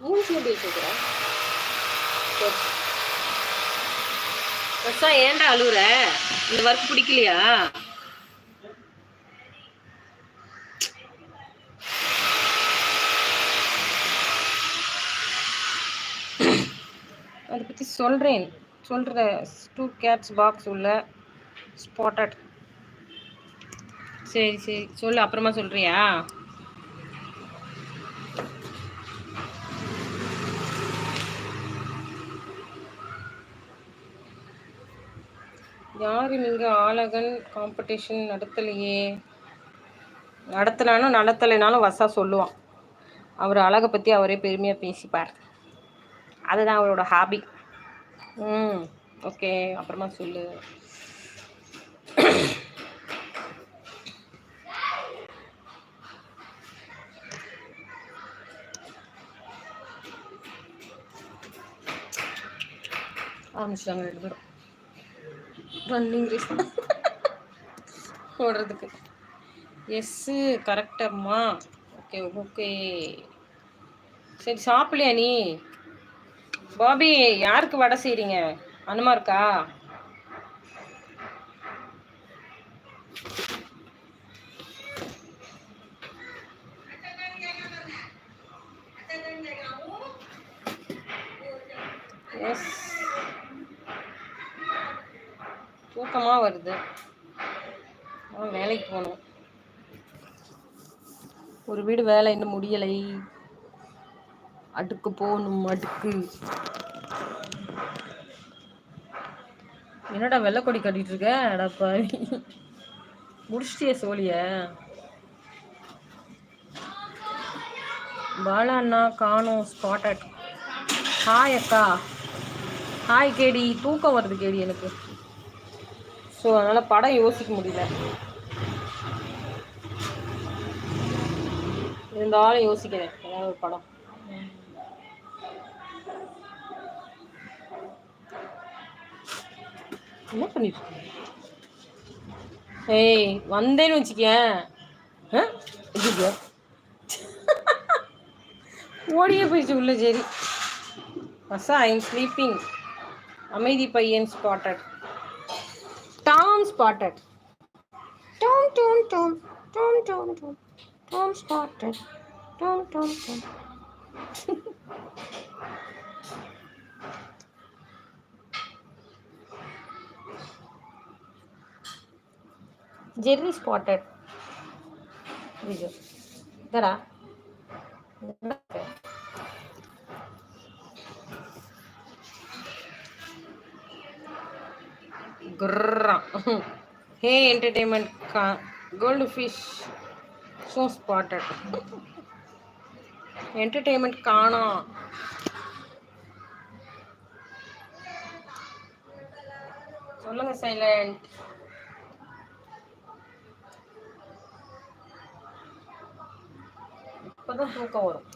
மூஞ்சில பேசிக்கிறேன் பஸ்ஸா ஏன்டா அழுகுற இந்த ஒர்க் பிடிக்கலையா? அதை பற்றி சொல்கிறேன் சொல்கிற டூ கேட்ஸ் பாக்ஸ் உள்ள ஸ்பாட்டட் சரி சரி. சொல்லு அப்புறமா சொல்கிறியா யாரும் இங்கே ஆலகன் காம்படிஷன் நடத்தலையே? நடத்தலானும் நடத்தலைனாலும் வசா சொல்லுவான். அவர் அழகை பற்றி அவரே பெருமையாக பேசிப்பார். அதுதான் அவரோட ஹாபி ம் ஓகே அப்புறமா சொல்லு. ஆரம்பிச்சிட்டாங்க ரெண்டு பேரும். ரன்னிங் ரேஸ் ஓடுறதுக்கு எஸ்ஸு கரெக்டம்மா ஓகே ஓகே சரி சாப்பிடலையா நீ? பாபி யாருக்கு வடை செய்கிறீங்க அனுமா இருக்கா? எஸ் தூக்கமா வருது. வேலைக்கு போகணும் ஒரு வீடு வேலை இன்னும் முடியலை. அடுக்கு போகணும் அடுக்கு. என்னடா வெள்ளை கொடி கட்டிட்டு இருக்க? அடப்பா முடிச்சிட்டிய சோழிய. பாலா அண்ணா காணும் ஸ்பாட்டட் ஹாய் அக்கா. ஹாய் கேடி தூக்கம் வருது கேடி எனக்கு. ஸோ அதனால் படம் யோசிக்க முடியல. இருந்தாலும் யோசிக்கிறேன். ஏதாவது ஒரு படம். என்ன பண்ணிட்டு ஏய் வந்தேன்னு வச்சுக்கேன் ஆ? ஓடியே போயிடுச்சு உள்ள சரி அசா ஐம் ஸ்லீப்பிங் அமைதி பையன் spotted spotted. Tom, Tom, Tom, Tom, Tom, Tom, Tom spotted. Tom, Tom, Tom. Jerry spotted. There are. இதடா குர்ரா. ஹே என்டர்டெயின்மெண்ட் கா gold fish so spotted entertainment காணோம் சொல்லுங்க சைலண்ட் இப்போதான் தூக்கம் வரும்.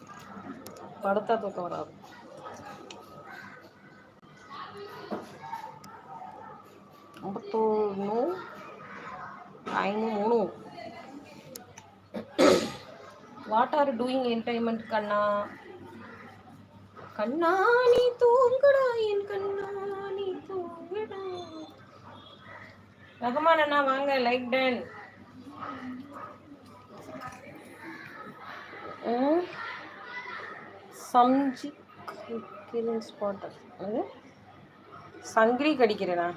படுத்தா தூக்கம் வராது. ஐம்பத்தொன்று ஐநூறு. மூணு வாட் ஆர் டூயிங் என்டைன்மெண்ட் கண்ணா? கண்ணா நீ தூங்குடா என் கண்ணா நீ தூங்குடா. ரகுமான் அண்ணா வாங்க லைக் டன். சம்ஜி கிளிங் ஸ்பாட் சங்கிரி சங்கிலி கடிக்கிறேனா?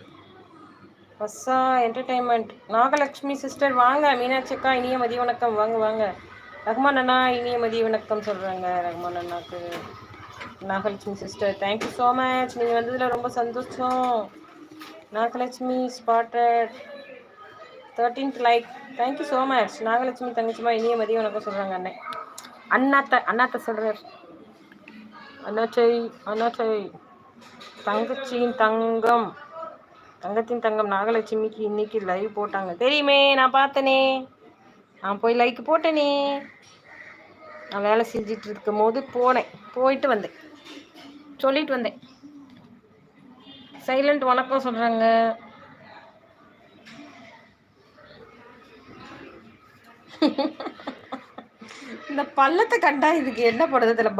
பஸ்ஸா என்டர்டைன்மெண்ட் நாகலட்சுமி சிஸ்டர் வாங்க. மீனாட்சி அக்கா இனிய மதிய வணக்கம். வாங்க வாங்க. ரஹ்மான் அண்ணா இனிய மதிய வணக்கம் சொல்கிறாங்க ரஹ்மான் அண்ணாக்கு Nagalakshmi sister thank you so much நீங்கள் வந்ததில் ரொம்ப சந்தோஷம். Nagalakshmi spotted thirteenth like thank you so much Nagalakshmi தங்கச்சிமா இனிய மதிய வணக்கம் சொல்கிறாங்க அண்ணன் அண்ணாத்த அண்ணாத்த சொல்கிறார் அண்ணாச்சை அண்ணாச்சை. தங்கச்சியின் தங்கம். தங்கத்தின் தங்கம் நாகலட்சுமிக்கு இன்னைக்கு லைவ் போட்டாங்க. தெரியுமே நான் பார்த்தனே. நான் போய் லைக் போட்டேனே. நான் வேலை செஞ்சிட்டு இருக்கும் போது போனேன். போயிட்டு வந்தேன். சொல்லிட்டு வந்தேன். சைலண்ட் வணக்கம் சொல்கிறாங்க இந்த பள்ளத்தை கண்டா இதுக்கு என்ன பண்ணுறது இதில்